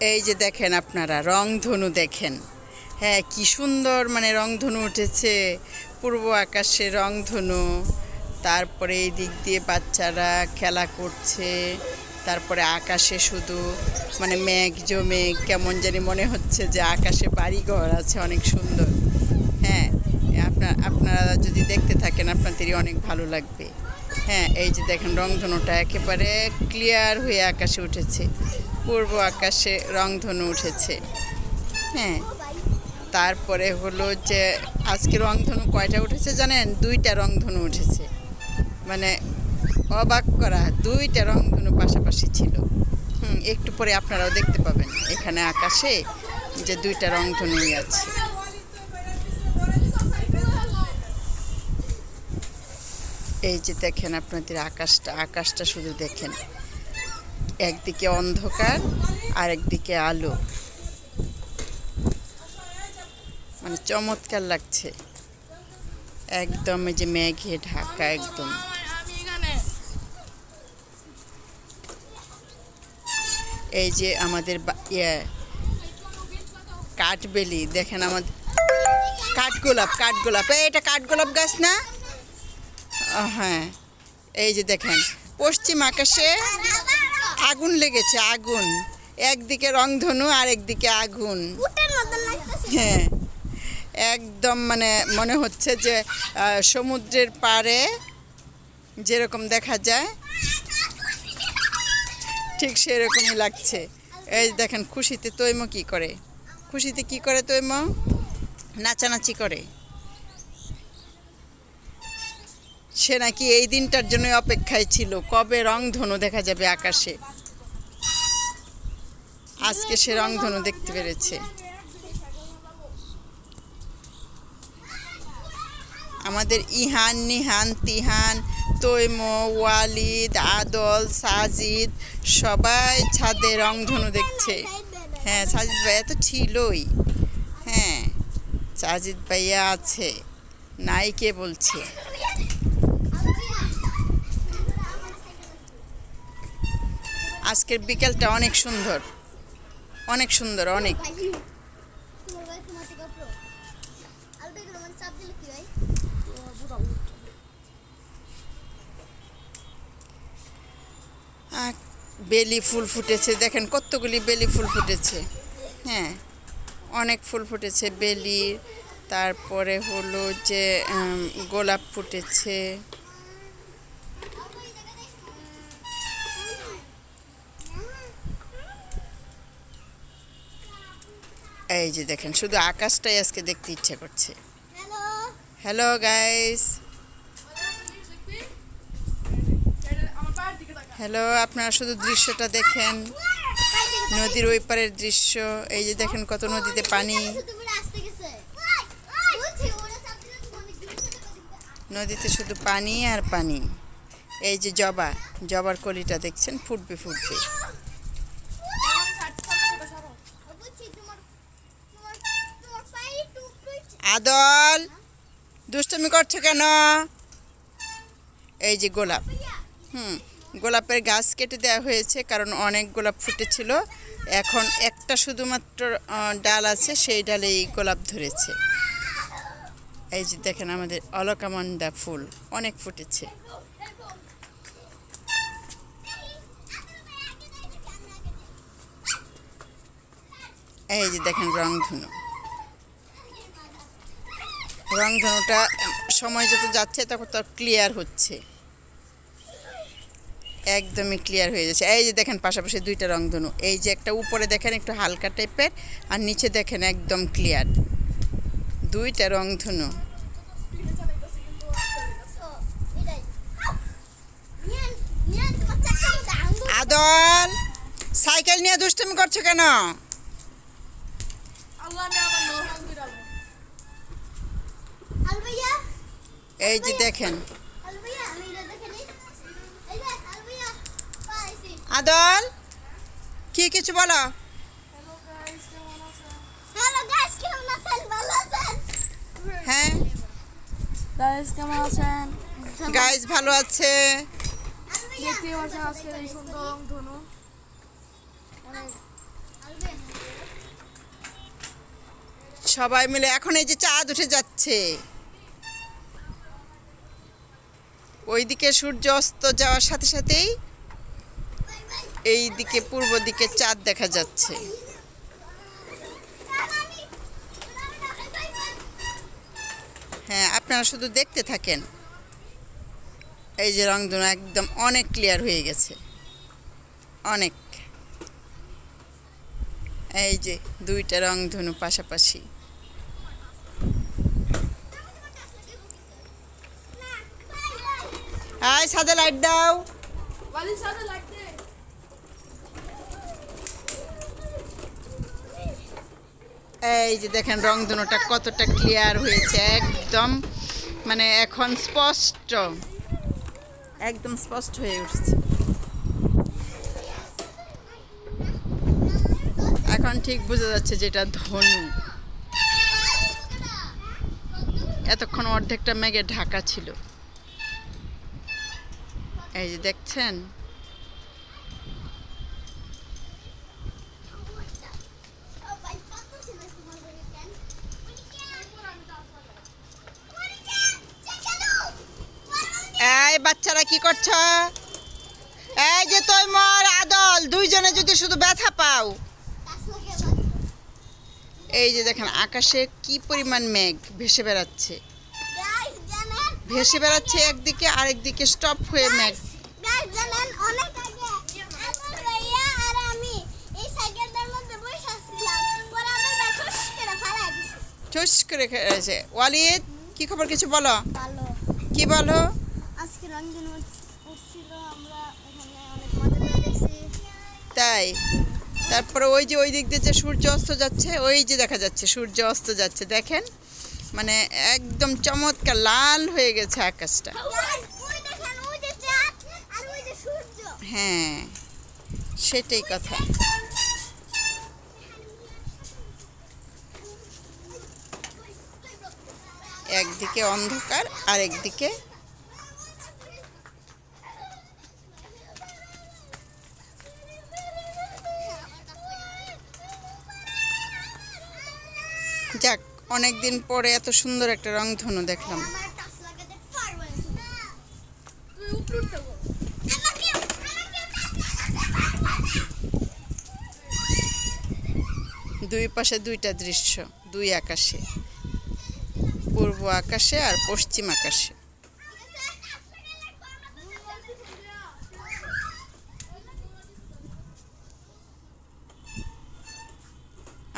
এই যে দেখেন আপনারা রংধনু দেখেন। হ্যাঁ কি সুন্দর মানে রংধনু উঠেছে। পূর্ব আকাশে রংধনু তারপরে এই দিক দিয়ে বাচ্চারা খেলা করছে। তারপরে আকাশে শুধু মানে মেঘ জমে, কেমন জানি মনে হচ্ছে যে আকাশে বাড়িঘর আছে, অনেক সুন্দর। হ্যাঁ আপনার, আপনারা যদি দেখতে থাকেন, আপনাদেরই অনেক ভালো লাগবে। হ্যাঁ এই যে দেখেন রংধনুটা একেবারে ক্লিয়ার হয়ে আকাশে উঠেছে। পূর্ব আকাশে রংধনু উঠেছে। হ্যাঁ তারপরে হলো যে আজকে রংধনু কয়টা উঠেছে জানেন? দুইটা রংধনু উঠেছে। মানে অবাক করা, দুইটা রংধনু পাশাপাশি ছিল। হুম, একটু পরে আপনারাও দেখতে পাবেন। এখানে আকাশে যে দুইটা রংধনুই আছে। এই যে দেখেন আপনাদের আকাশটা আকাশটা শুধু দেখেন। একদিকে অন্ধকার আর একদিকে আলো। মানে চমৎকার লাগছে। একদম এই যে মেঘে ঢাকা একদম। এই যে আমাদের ইয়ে কাঠবেলি, দেখেন আমাদের কাঠগোলাপ কাঠগোলাপ। এটা কাঠগোলাপ গাছ না? হ্যাঁ। এই যে দেখেন, পশ্চিম আকাশে আগুন লেগেছে আগুন। একদিকে রংধনু আর একদিকে আগুন হ্যাঁ একদম মানে মনে হচ্ছে যে সমুদ্রের পাড়ে যেরকম দেখা যায় ঠিক সেরকমই লাগছে। এই দেখেন খুশিতে তৈম কি করে? খুশিতে কি করে তৈম নাচানাচি করে। সে নাকি এই দিনটার জন্য অপেক্ষায় ছিল। কবে রংধনু দেখা যাবে আকাশে? আজকে সে রংধনু দেখতে পেরেছে। আমাদের ইহান, নিহান, তিহান, তৈম, ওয়ালিদ, আদল, সাজিদ, সবাই ছাদে রংধনু দেখছে। হ্যাঁ সাজিদ ভাইয়া তো ছিলই। হ্যাঁ সাজিদ ভাইয়া আছে। নাই কে বলছে। আজকের বিকেলটা অনেক সুন্দর। অনেক সুন্দর, অনেক। বেলি ফুল ফুটেছে। দেখেন কতগুলি বেলি ফুল ফুটেছে। হ্যাঁ অনেক ফুল ফুটেছে। বেলির তারপরে হলো যে গোলাপ ফুটেছে। এই যে দেখেন শুধু আকাশটাই আজকে দেখতে ইচ্ছে করছে। হ্যালো গাইস হ্যালো আপনারা শুধু দৃশ্যটা দেখেন। নদীর ওই পারের দৃশ্য এই যে দেখেন কত নদীতে পানি। নদীতে শুধু পানি আর পানি। এই যে জবা জবার কলিটা দেখছেন ফুটবে ফুটবে বলছি তোমার তোমার তোমার পায়ে টুকরোই আদল, দুষ্টমি করছ কেন? এই যে গোলাপ। হুম, গোলাপের গাছ কেটে দেওয়া হয়েছে, কারণ অনেক গোলাপ ফুটেছিল। এখন একটা শুধুমাত্র ডাল আছে, সেই ডালেই গোলাপ ধরেছে। এই যে দেখেন আমাদের অলকামন্দা ফুল, অনেক ফুটেছে। এই যে দেখেন রংধনু। রংধনুটা সময় যত যাচ্ছে তখন তো ক্লিয়ার হচ্ছে। একদমই ক্লিয়ার হয়ে যাচ্ছে। এই যে দেখেন পাশাপাশি দুইটা রংধনু। এই যে একটা উপরে দেখেন একটু হালকা টাইপের আর নিচে দেখেন একদম ক্লিয়ার দুইটা রংধনু। আদল, সাইকেল নিয়ে দুষ্টুমি করছ কেন? এই যে দেখেন। আদল কি কিছু বলো? হ্যালো গাইস কেমন আছেন? গাইস ভালো হ্যাঁ। গাইস কেমন আছেন? গাইজ ভালো আছে। দেখতে পাচ্ছেন আজকের এই সুন্দর রং ধনু। সবাই মিলে এখন এই যে চাঁদ উঠে যাচ্ছে। ওইদিকে সূর্য অস্ত যাওয়ার সাথে সাথেই এই দিকে পূর্ব দিকে চাঁদ দেখা যাচ্ছে। হ্যাঁ আপনারা শুধু দেখতে থাকেন। এই যে রংধনু একদম অনেক ক্লিয়ার হয়ে গেছে। অনেক। এই যে দুইটা রংধনু পাশাপাশি। আয় সাদা লাইট দাও। এই যে দেখেন রংধনুটা কতটা ক্লিয়ার হয়েছে একদম মানে এখন স্পষ্ট। একদম স্পষ্ট হয়ে উঠছে। এখন ঠিক বোঝা যাচ্ছে যেটা ধনু। এতক্ষণ অর্ধেকটা মেঘে ঢাকা ছিল। এই যে দেখছেন? এই বাচ্চারা কি করছ? এই যে তুই মর আদল, দুইজনে যদি শুধু ব্যথা পাও। এই যে দেখেন, আকাশে কি পরিমাণ মেঘ ভেসে বেড়াচ্ছে। ভেসে বেড়াচ্ছে একদিকে, আরেকদিকে স্টপ হয়ে মেঘ। ঠুস করে ওয়ালিদ কি খবর কিছু বলো? কি বলো? আজকে রঙিন উঠছিল আমরা এখানে অনেক মজা করে দেখছি তাই? তারপরে ওই যে ওই দিক দিয়ে যে সূর্য অস্ত যাচ্ছে ওই যে দেখা যাচ্ছে সূর্য অস্ত যাচ্ছে। দেখেন মানে একদম চমৎকার লাল হয়ে গেছে আকাশটা। হ্যাঁ সেটাই কথা। একদিকে অন্ধকার আর একদিকে যাক, অনেকদিন পরে এত সুন্দর একটা রংধনু দেখলাম। আমার টাচ লাগাতে পারব না তুই উপরে উঠতে বল আমাকে আমাকে টাচ লাগাতে পারব না দুই পাশে দুইটা দৃশ্য, দুই আকাশে। পূর্ব আকাশে আর পশ্চিম আকাশে।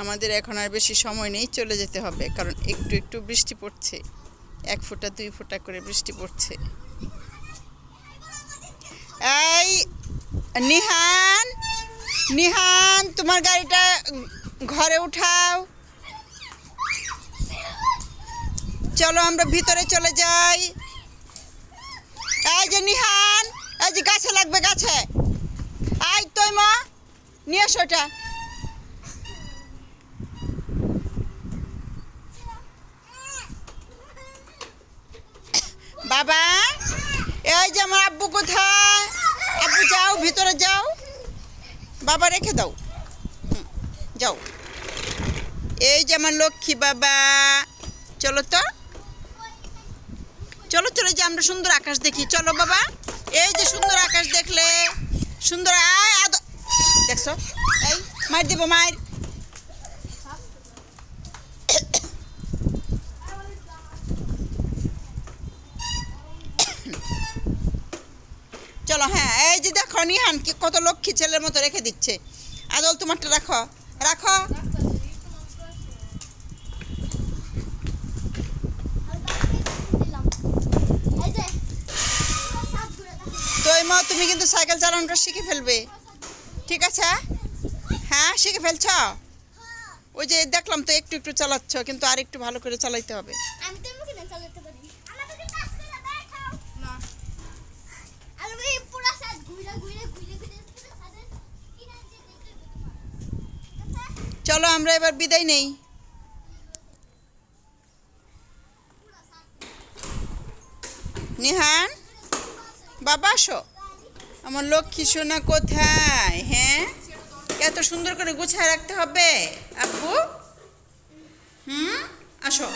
আমাদের এখন আর বেশি সময় নেই, চলে যেতে হবে, কারণ একটু একটু বৃষ্টি পড়ছে। এক ফোঁটা, দুই ফোঁটা করে বৃষ্টি পড়ছে। এই, নিহান নিহান, তোমার গাড়িটা ঘরে উঠাও। চলো, আমরা ভিতরে চলে যাই। এই যে নিহান, এই যে গাছে লাগবে গাছে। আই তোই মা, নিয়ে আসো ওটা বাবা, এই যে আমার আব্বু কোথায়? আব্বু, যাও, ভিতরে যাও। বাবা, রেখে দাও। যাও। এই যে আমার লক্ষ্মী বাবা। চলো তো। চলো চলো যে আমরা সুন্দর আকাশ দেখি। চলো, বাবা। এই যে সুন্দর আকাশ দেখলে। সুন্দর, আয় দেখছ? এই মার দিব মার চলো হ্যাঁ এই যে দেখো, নিহান কি কত লক্ষ্মী ছেলের মতো রেখে দিচ্ছে। আদল, তোমারটা রাখো। রাখো এই যে সাত ঘুরে তো মা তুমি কিন্তু সাইকেল চালানোটা শিখে ফেলবে। ঠিক আছে? হ্যাঁ শিখে ফেলছ? ওই যে দেখলাম তো একটু একটু চালাচ্ছ কিন্তু আর একটু ভালো করে চালাইতে হবে। চলো আমরা এবার বিদায় চালাতে পারি আমাকে টাচ করে দেখাও না আর ওই পুরা সাত ঘুরে ঘুরে ঘুরে ঘুরে পুরো সাদের কিনারে দিয়ে দেখতে আচ্ছা চলো আমরা এবার বিদায় নেই নিহান বাবা আসো আমার লক্ষ্মী সোনা কোথায়? হ্যাঁ? এত সুন্দর করে গুছায় রাখতে হবে? আপু হুম? আসো।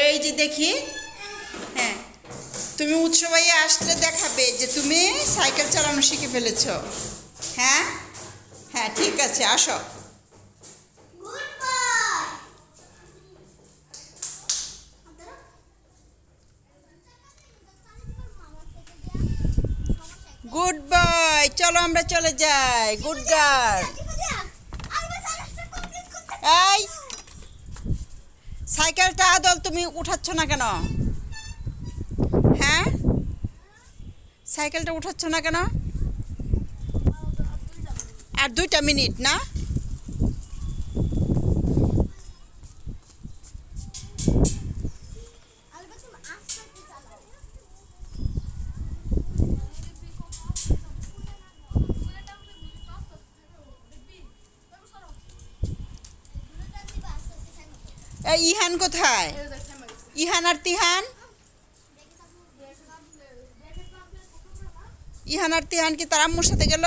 এই যে দেখি। হ্যাঁ। তুমি উৎসবাইয়ে আসলে দেখাবে যে তুমি সাইকেল চালানো শিখে ফেলেছ। হ্যাঁ? হ্যাঁ ঠিক আছে, আসো গুড বয় গুড বয় চলো, আমরা চলে যাই। গুড গার্ড এই, সাইকেলটা আদল, তুমি উঠাচ্ছ না কেন? হ্যাঁ? সাইকেলটা উঠাচ্ছ না কেন? আর দুইটা মিনিট, না? এই ইহান কোথায়? ইহান আর তিহান? ইহান আর তিহান কি তার আম্মুর সাথে গেল?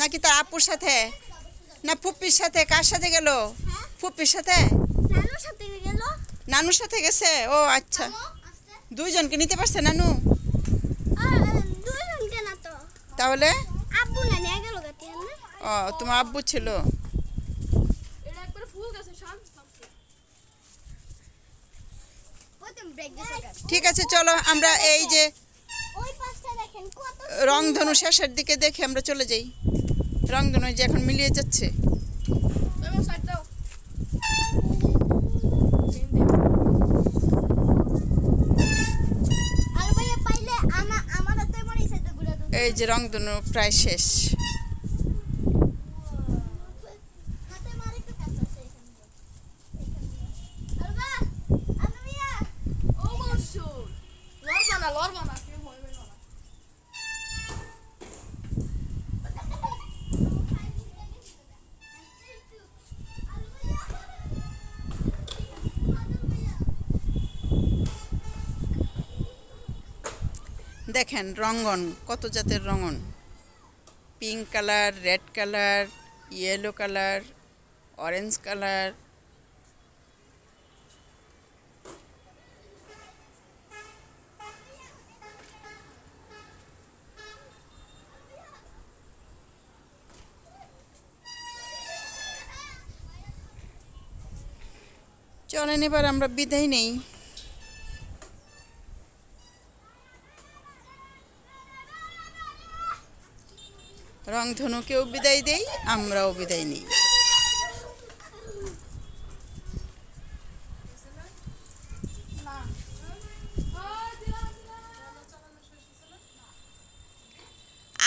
নাকি তার আপুর সাথে? না ফুপ্পির সাথে? কার সাথে গেল? ফুপ্পির সাথে? নানুর সাথে গেছে? ও আচ্ছা। দুইজনকে নিতে পারছে নানু? তাহলে? ও তোমার আব্বু ছিল এটা একবার ফুল গেছে শান্ত থাকছে প্রথম ব্রেক দিছে ঠিক আছে চলো আমরা এই যে রংধনু শেষের দিকে দেখে আমরা চলে যাই। রংধনু যে এখন মিলিয়ে যাচ্ছে। এই যে রংধনু প্রায় শেষ। দেখেন রঙ্গন, কত জাতের রঙন pink colour red colour yellow colour orange colour চলেন এবার আমরা বিদায় নেই। রংধনুকেও বিদায় দেই, আমরাও বিদায় নিই।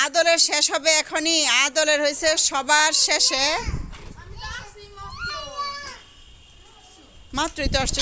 আদলের শেষ হবে এখনই। আদলের হয়েছে সবার শেষে। মাত্রই আসছে